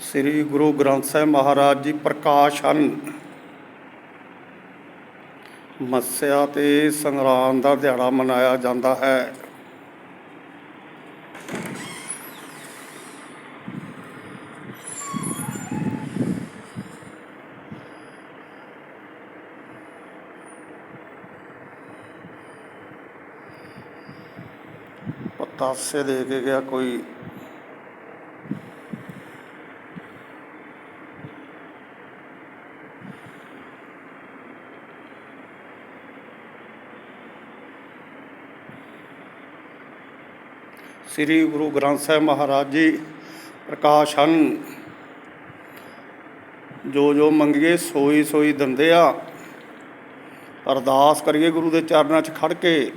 ਸ੍ਰੀ ਗੁਰੂ ਗ੍ਰੰਥ ਸਾਹਿਬ ਮਹਾਰਾਜ ਜੀ ਪ੍ਰਕਾਸ਼ ਹਨ ਮੱਸਿਆ ਤੇ ਸੰਗਰਾਂਦ ਦਾ ਦਿਹਾੜਾ ਮਨਾਇਆ ਜਾਂਦਾ ਹੈ। ਪਤਾਸੇ ਦੇ ਕੇ ਗਿਆ ਕੋਈ ਸ੍ਰੀ ਗੁਰੂ ਗ੍ਰੰਥ ਸਾਹਿਬ ਮਹਾਰਾਜ ਜੀ ਪ੍ਰਕਾਸ਼ ਹਨ। ਜੋ ਜੋ ਮੰਗੀਏ ਸੋਈ ਸੋਈ ਦਿੰਦੇ ਆ। ਅਰਦਾਸ ਕਰੀਏ ਗੁਰੂ ਦੇ ਚਰਨਾਂ 'ਚ ਖੜ ਕੇ।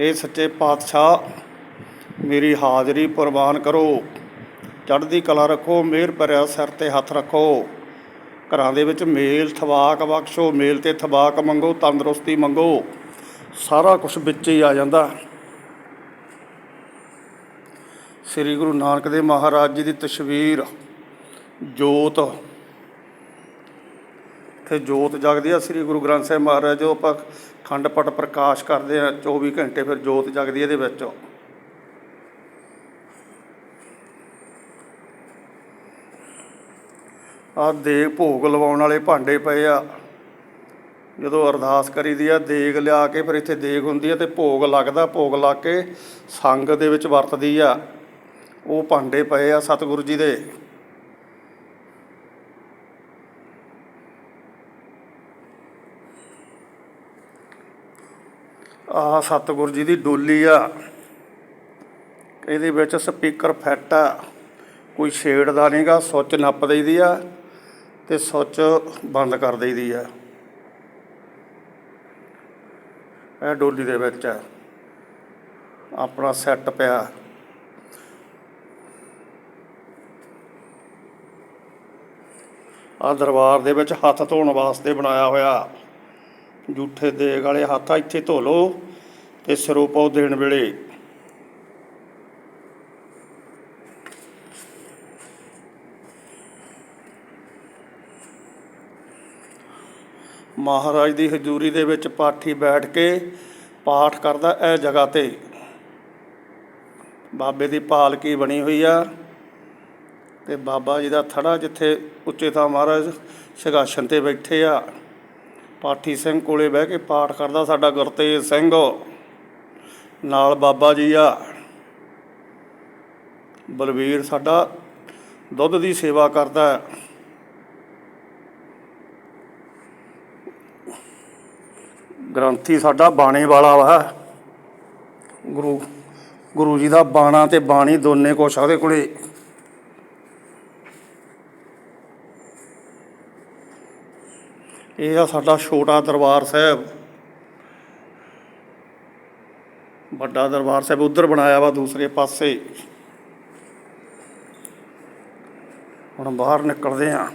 ਇਹ ਸੱਚੇ ਪਾਤਸ਼ਾਹ, ਮੇਰੀ ਹਾਜ਼ਰੀ ਪ੍ਰਵਾਨ ਕਰੋ। ਚੜ੍ਹਦੀ ਕਲਾ ਰੱਖੋ, ਮਿਹਰ ਭਰਿਆ ਸਿਰ ਤੇ ਹੱਥ ਰੱਖੋ। ਘਰਾਂ ਦੇ ਵਿੱਚ ਮੇਲ ਥਵਾਕ ਬਖਸ਼ੋ, ਮੇਲ ਤੇ ਥਵਾਕ ਮੰਗੋ, ਤੰਦਰੁਸਤੀ ਮੰਗੋ। ਸਾਰਾ ਕੁਝ ਵਿੱਚ ਹੀ ਆ ਜਾਂਦਾ। ਸ੍ਰੀ ਗੁਰੂ ਨਾਨਕ ਦੇਵ ਮਹਾਰਾਜ ਜੀ ਦੀ ਤਸਵੀਰ, ਜੋਤ। ਤੇ ਜੋਤ ਜਗਦੀ ਆ ਸ੍ਰੀ ਗੁਰੂ ਗ੍ਰੰਥ ਸਾਹਿਬ ਮਹਾਰਾਜ, ਜੋ ਆਪਾਂ ਖੰਡ ਪਟ ਪ੍ਰਕਾਸ਼ ਕਰਦੇ ਆ 24 ਘੰਟੇ ਫਿਰ ਜੋਤ ਜਗਦੀ ਇਹਦੇ ਵਿੱਚ। ਆ ਦੇਗ ਭੋਗ ਲਵਾਉਣ ਵਾਲੇ ਭਾਂਡੇ ਪਏ ਆ। ਜਦੋਂ ਅਰਦਾਸ ਕਰੀਦੀ ਆ, ਦੇਗ ਲਿਆ ਕੇ ਫਿਰ ਇੱਥੇ ਦੇਗ ਹੁੰਦੀ ਆ ਤੇ ਭੋਗ ਲੱਗਦਾ, ਭੋਗ ਲਾ ਕੇ ਸੰਗ ਦੇ ਵਿੱਚ ਵਰਤਦੀ ਆ। ਉਹ ਭਾਂਡੇ ਪਏ ਆ ਸਤਿਗੁਰੂ ਜੀ ਦੇ। ਆ ਸਤਿਗੁਰੂ ਜੀ ਦੀ ਡੋਲੀ ਆ। ਇਹਦੇ ਵਿੱਚ ਸਪੀਕਰ ਫਿੱਟ ਆ। ਕੋਈ ਸ਼ੇਡ ਛੇੜਦਾ ਨਹੀਂਗਾ ਸੁੱਚ ਨੱਪ ਦਈਦੀ ਆ ਤੇ ਸੁੱਚ ਬੰਦ ਕਰ ਦਈਦੀ ਆ। ਇਹ ਡੋਲੀ ਦੇ ਵਿੱਚ ਆਪਣਾ ਸੈੱਟ ਪਿਆ। ਆ ਦਰਬਾਰ ਦੇ ਵਿੱਚ ਹੱਥ ਧੋਣ ਵਾਸਤੇ ਬਣਾਇਆ ਹੋਇਆ। ਜੂਠੇ ਦੇਗ ਵਾਲੇ ਹੱਥ ਆ, ਇੱਥੇ ਧੋ ਲਓ ਤੇ ਸਰੂਪੋ ਦੇਣ ਵੇਲੇ। ਮਹਾਰਾਜ ਦੀ ਹਜ਼ੂਰੀ ਦੇ ਵਿੱਚ ਪਾਠੀ ਬੈਠ ਕੇ ਪਾਠ ਕਰਦਾ ਇਹ ਜਗ੍ਹਾ ਤੇ। ਬਾਬੇ ਦੀ ਪਾਲਕੀ ਬਣੀ ਹੋਈ ਆ? ਤੇ ਬਾਬਾ ਜੀ ਦਾ ਥੜਾ ਜਿੱਥੇ ਉੱਚੇ ਥਾਂ ਮਹਾਰਾਜ ਸਿਘਾਸਨ ਤੇ ਬੈਠੇ ਆ। ਪਾਠੀ ਸਿੰਘ ਕੋਲੇ ਬਹਿ ਕੇ ਪਾਠ ਕਰਦਾ ਸਾਡਾ ਗੁਰਤੇਜ ਸਿੰਘ। ਨਾਲ ਬਾਬਾ ਜੀ ਆ। ਬਲਵੀਰ ਸਾਡਾ ਦੁੱਧ ਦੀ ਸੇਵਾ ਕਰਦਾ। ਹੈ। ਗ੍ਰੰਥੀ ਸਾਡਾ ਬਾਣੇ ਵਾਲਾ ਵਾ। ਗੁਰੂ ਗੁਰੂ ਜੀ ਦਾ ਬਾਣਾ ਤੇ ਬਾਣੀ ਦੋਨੇ ਕੁਛ ਉਹਦੇ ਕੋਲੇ। ਇਹ ਆ ਸਾਡਾ ਛੋਟਾ ਦਰਬਾਰ ਸਾਹਿਬ। ਵੱਡਾ ਦਰਬਾਰ ਸਾਹਿਬ ਉਧਰ ਬਣਾਇਆ ਵਾ ਦੂਸਰੇ ਪਾਸੇ। ਹੁਣ ਬਾਹਰ ਨਿਕਲਦੇ ਆਂ।